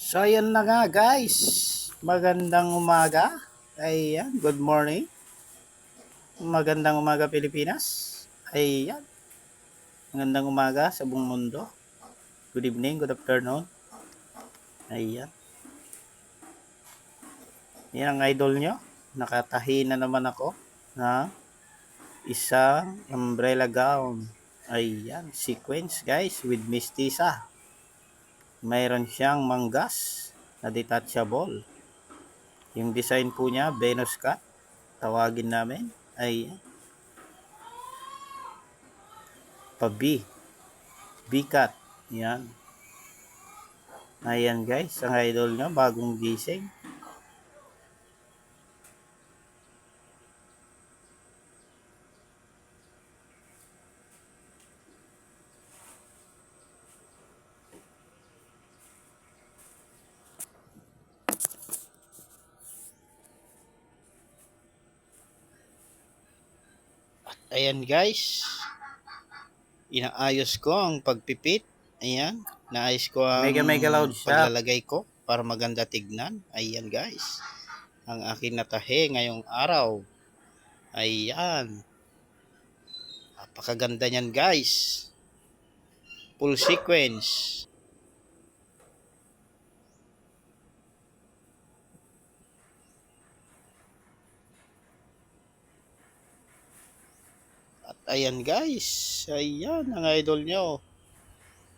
So, ayan na nga guys. Magandang umaga. Ayan, good morning. Magandang umaga Pilipinas. Ayan. Magandang umaga sa buong mundo. Good evening, good afternoon. Ayan. Yan ang idol nyo. Nakatahi na naman ako na isang umbrella gown. Ayan, sequence guys with mistisa mayroon siyang manggas na detachable. Yung design po niya, Venus cut. Tawagin namin ay pa-B. B-cut. Yan. Ayan guys, ang idol niya, bagong gising. Ayan guys. Inaayos ko ang pagpipit. Ayan. Naayos ko ang Mega, mega loud paglalagay ko para maganda tignan. Ayan guys. Ang aking natahe ngayong araw. Ayan. Napakaganda niyan guys. Full sequence. Ayan guys, ayan ang idol nyo.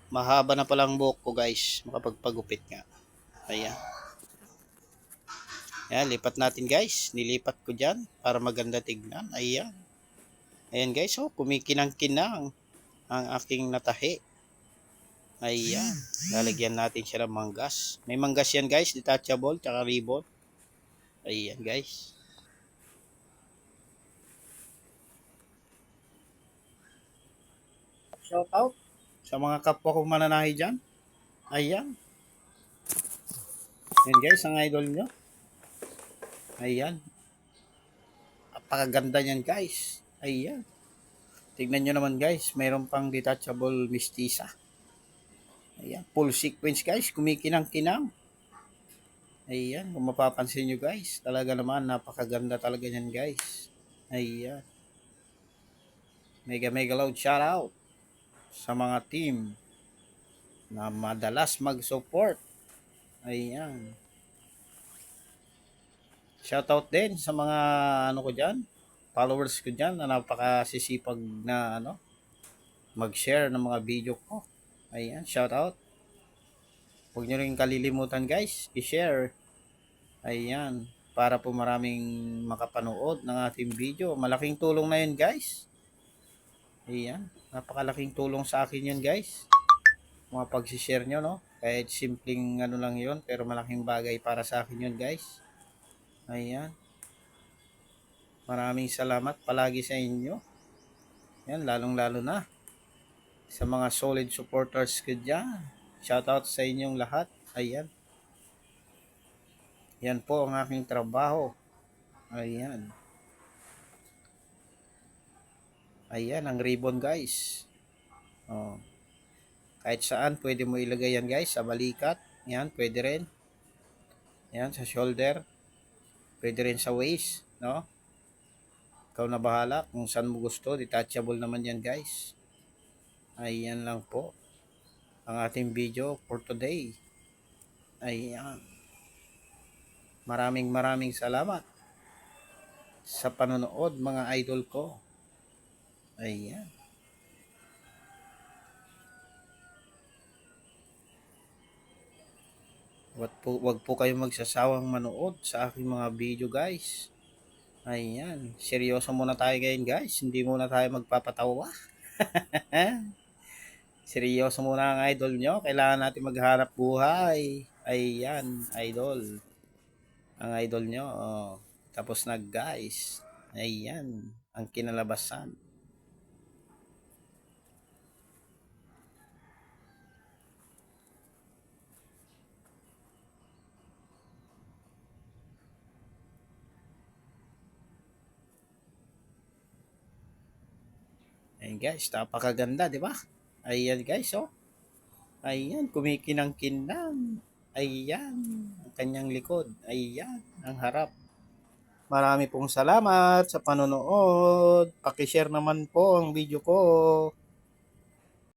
Mahaba na palang buhok ko guys, makapagpagupit nga. Ayan. Ayan, lipat natin guys. Nilipat ko dyan para maganda tignan. Ayan. Ayan guys, oh, kumikinang-kinang ang aking natahi. Ayan. Lalagyan natin siya ng manggas. May manggas yan guys, detachable, tsaka ribbon. Ayan guys. Shout out sa mga kapwa kong mananahi dyan. Ayan. Ayan guys, ang idol nyo. Ayan. Apakaganda niyan guys. Ayan. Tignan nyo naman guys, mayroon pang detachable mistisa. Ayan, full sequence guys, kumikinang-kinang. Ayan, kung mapapansin nyo guys, talaga naman napakaganda talaga niyan guys. Ayan. Mega mega loud shout out sa mga team na madalas mag-support. Ayan. Shoutout din sa mga ano ko diyan, followers ko diyan na napakasisipag na ano mag-share ng mga video ko. Ayan, shoutout. Huwag niyo rin kalilimutan guys, i-share. Ayan, para po maraming makapanood ng ating video. Malaking tulong na yun guys. Ayan, napakalaking tulong sa akin yun guys. Mga pag-share nyo, no? Kahit simpleng ano lang yun, pero malaking bagay para sa akin yun guys. Ayan. Maraming salamat palagi sa inyo. Ayan, lalong-lalo na sa mga solid supporters ko dyan. Shoutout sa inyong lahat. Ayan. Yan po ang aking trabaho. Ayan. Ayan, ang ribbon guys. Oh. Kahit saan, pwede mo ilagay yan guys. Sa balikat. Yan, pwede rin. Yan, sa shoulder. Pwede rin sa waist. No? Ikaw na bahala kung saan mo gusto. Detachable naman yan guys. Ayan lang po. Ang ating video for today. Ayan. Maraming maraming salamat sa panonood mga idol ko. Ayan. Wag po, wag po kayong magsasawang manood sa aking mga video guys. Ayan. Seryoso muna tayo ngayon guys. Hindi muna tayo magpapatawa. Seryoso muna ang idol nyo. Kailangan natin maghanap buhay. Ayan, idol. Ang idol nyo. Oh. Tapos na guys. Ayan. Ang kinalabasan. Ayan guys, napakaganda, di ba? Ayan guys, oh. Ayan, kumikinang-kinang. Ayan, ang kanyang likod. Ayan, ang harap. Marami pong salamat sa panonood. Pakishare naman po ang video ko.